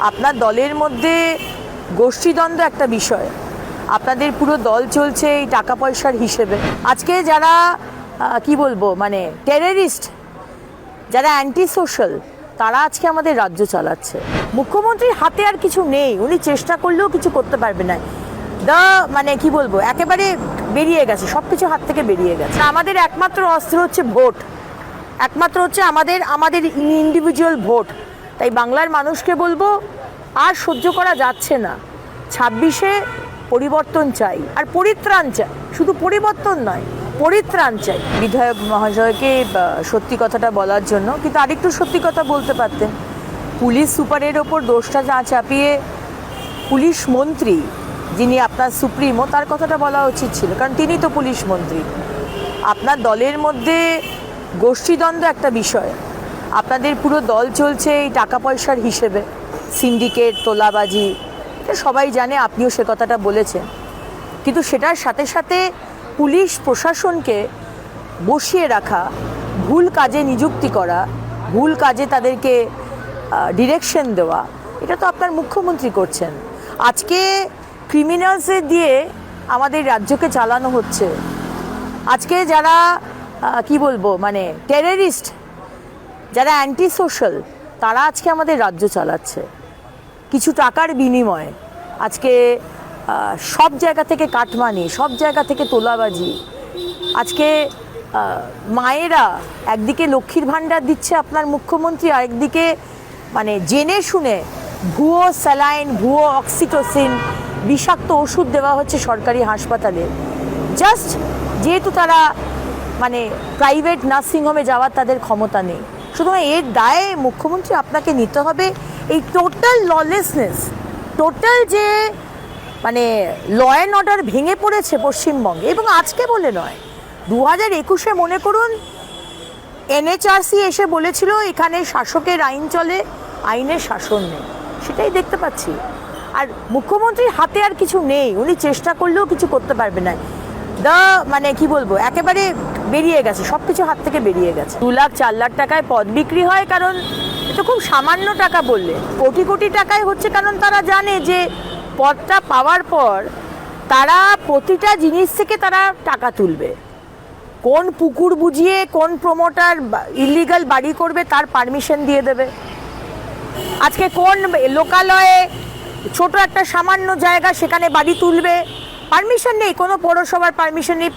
আপনার দলের মধ্যে গোষ্ঠীদ্বন্দ্ব একটা বিষয়। আপনাদের পুরো দল চলছে এই টাকা পয়সার হিসেবে। আজকে যারা কি বলব মানে টেররিস্ট যারা অ্যান্টি সোশ্যাল তারা আজকে আমাদের রাজ্য চালাচ্ছে। মুখ্যমন্ত্রীর হাতে আর কিছু নেই। উনি চেষ্টা করলেও কিছু করতে পারবে না। দা মানে কি বলব, একেবারে বেরিয়ে গেছে সব কিছু হাত থেকে বেরিয়ে গেছে। আমাদের একমাত্র অস্ত্র হচ্ছে ভোট। একমাত্র হচ্ছে আমাদের আমাদের ইন্ডিভিজুয়াল ভোট। তাই বাংলার মানুষকে বলব, আর সহ্য করা যাচ্ছে না। ছাব্বিশে পরিবর্তন চাই, আর পরিত্রাণ চাই। শুধু পরিবর্তন নয়, পরিত্রাণ চাই। বিধায়ক মহাশয়কে সত্যি কথাটা বলার জন্য, কিন্তু আরেকটু সত্যি কথা বলতে পারতেন। পুলিশ সুপারের ওপর দোষটা যা চাপিয়ে পুলিশ মন্ত্রী, যিনি আপনার সুপ্রিমো, তার কথাটা বলা উচিত ছিল, কারণ তিনি তো পুলিশ মন্ত্রী। আপনার দলের মধ্যে গোষ্ঠীদ্বন্দ্ব একটা বিষয়। আপনাদের পুরো দল চলছে এই টাকা পয়সার হিসেবে। সিন্ডিকেট, তোলাবাজি সবাই জানে, আপনিও সে কথাটা বলেছেন। কিন্তু সেটার সাথে সাথে পুলিশ প্রশাসনকে বসিয়ে রাখা, ভুল কাজে নিযুক্তি করা, ভুল কাজে তাদেরকে ডিরেকশন দেওয়া, এটা তো আপনার মুখ্যমন্ত্রী করছেন। আজকে ক্রিমিনালসে দিয়ে আমাদের রাজ্যকে চালানো হচ্ছে। আজকে যারা কি বলব মানে টেররিস্ট যারা অ্যান্টি সোশ্যাল তারা আজকে আমাদের রাজ্য চালাচ্ছে। কিছু টাকার বিনিময়ে আজকে সব জায়গা থেকে কাটমানি সব জায়গা থেকে তোলাবাজি, আজকে মায়েরা একদিকে লক্ষ্মীর ভাণ্ডার দিচ্ছে আপনার মুখ্যমন্ত্রী, আরেকদিকে মানে জেনে শুনে ভুয়ো স্যালাইন, ভুয়ো অক্সিটোসিন, বিষাক্ত ওষুধ দেওয়া হচ্ছে সরকারি হাসপাতালে। জাস্ট যেহেতু তারা মানে প্রাইভেট নার্সিংহোমে যাওয়ার তাদের ক্ষমতা নেই। সুতরাং এর দায়ে মুখ্যমন্ত্রী আপনাকে নিতে হবে। এই টোটাল ললেসনেস টোটাল যে মানে ল অ্যান্ড অর্ডার ভেঙে পড়েছে পশ্চিমবঙ্গে, এবং আজকে বলে নয় দু হাজার একুশে মনে করুন, এনএচআরসি এসে বলেছিল, এখানে শাসকের আইন চলে, আইনের শাসন নেই। সেটাই দেখতে পাচ্ছি। আর মুখ্যমন্ত্রীর হাতে আর কিছু নেই, উনি চেষ্টা করলেও কিছু করতে পারবে না। দা মানে কি বলব, একেবারে বেরিয়ে গেছে সব কিছু হাত থেকে বেরিয়ে গেছে। দু লাখ, চার লাখ টাকায় পদ বিক্রি হয়, কারণ এটা খুব সামান্য টাকা বললে। কোটি কোটি টাকায় হচ্ছে, কারণ তারা জানে যে পদটা পাওয়ার পর তারা প্রতিটা জিনিস থেকে তারা টাকা তুলবে। কোন পুকুর বুঝিয়ে কোন প্রমোটার ইলিগাল বাড়ি করবে, তার পারমিশন দিয়ে দেবে। আজকে কোন লোকালয়ে ছোট একটা সামান্য জায়গা সেখানে বাড়ি তুলবে পারমিশন নেই, কোনো পৌরসভার পারমিশন নেই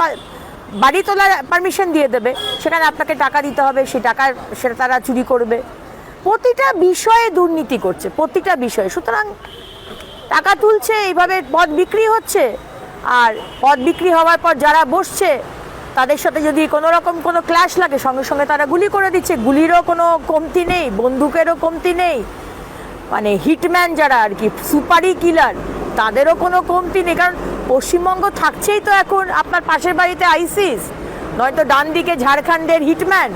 বাড়ি তোলার পারমিশন দিয়ে দেবে। সেখানে আপনাকে টাকা দিতে হবে, সেই টাকা সেটা তারা চুরি করবে। প্রতিটা বিষয়ে দুর্নীতি করছে, প্রতিটা বিষয়ে। সুতরাং টাকা তুলছে, এইভাবে পদ বিক্রি হচ্ছে। আর পদ বিক্রি হওয়ার পর যারা বসছে, তাদের সাথে যদি কোনো রকম কোনো ক্ল্যাশ লাগে, সঙ্গে সঙ্গে তারা গুলি করে দিচ্ছে। গুলিরও কোনো কমতি নেই, বন্দুকেরও কমতি নেই। মানে হিটম্যান যারা আর কি সুপারি কিলার তাদেরও কোনো কমতি নেই। কারণ পশ্চিমবঙ্গ থাকছেই তো এখন আপনার পাশের বাড়িতে আইসিস, নয়তো ডান দিকে ঝাড়খণ্ডের হিটম্যান,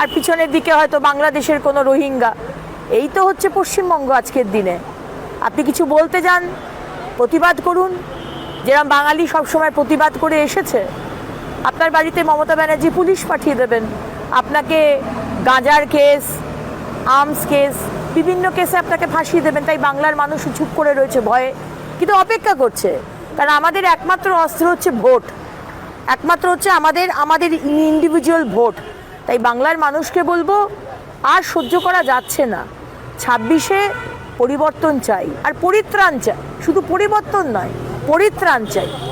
আর পিছনের দিকে হয়তো বাংলাদেশের কোনো রোহিঙ্গা। এই তো হচ্ছে পশ্চিমবঙ্গ আজকের দিনে। আপনি কিছু বলতে যান, প্রতিবাদ করুন। যেরকম বাঙালি সবসময় প্রতিবাদ করে এসেছে, আপনার বাড়িতে মমতা ব্যানার্জি পুলিশ পাঠিয়ে দেবেন। আপনাকে গাঁজার কেস, আর্মস কেস, বিভিন্ন কেসে আপনাকে ফাঁসিয়ে দেবেন। তাই বাংলার মানুষ চুপ করে রয়েছে ভয়ে, কিন্তু অপেক্ষা করছে। কারণ আমাদের একমাত্র অস্ত্র হচ্ছে ভোট। একমাত্র হচ্ছে আমাদের আমাদের ইন্ডিভিজুয়াল ভোট। তাই বাংলার মানুষকে বলব, আর সহ্য করা যাচ্ছে না। ছাব্বিশে পরিবর্তন চাই, আর পরিত্রাণ চাই। শুধু পরিবর্তন নয়, পরিত্রাণ চাই।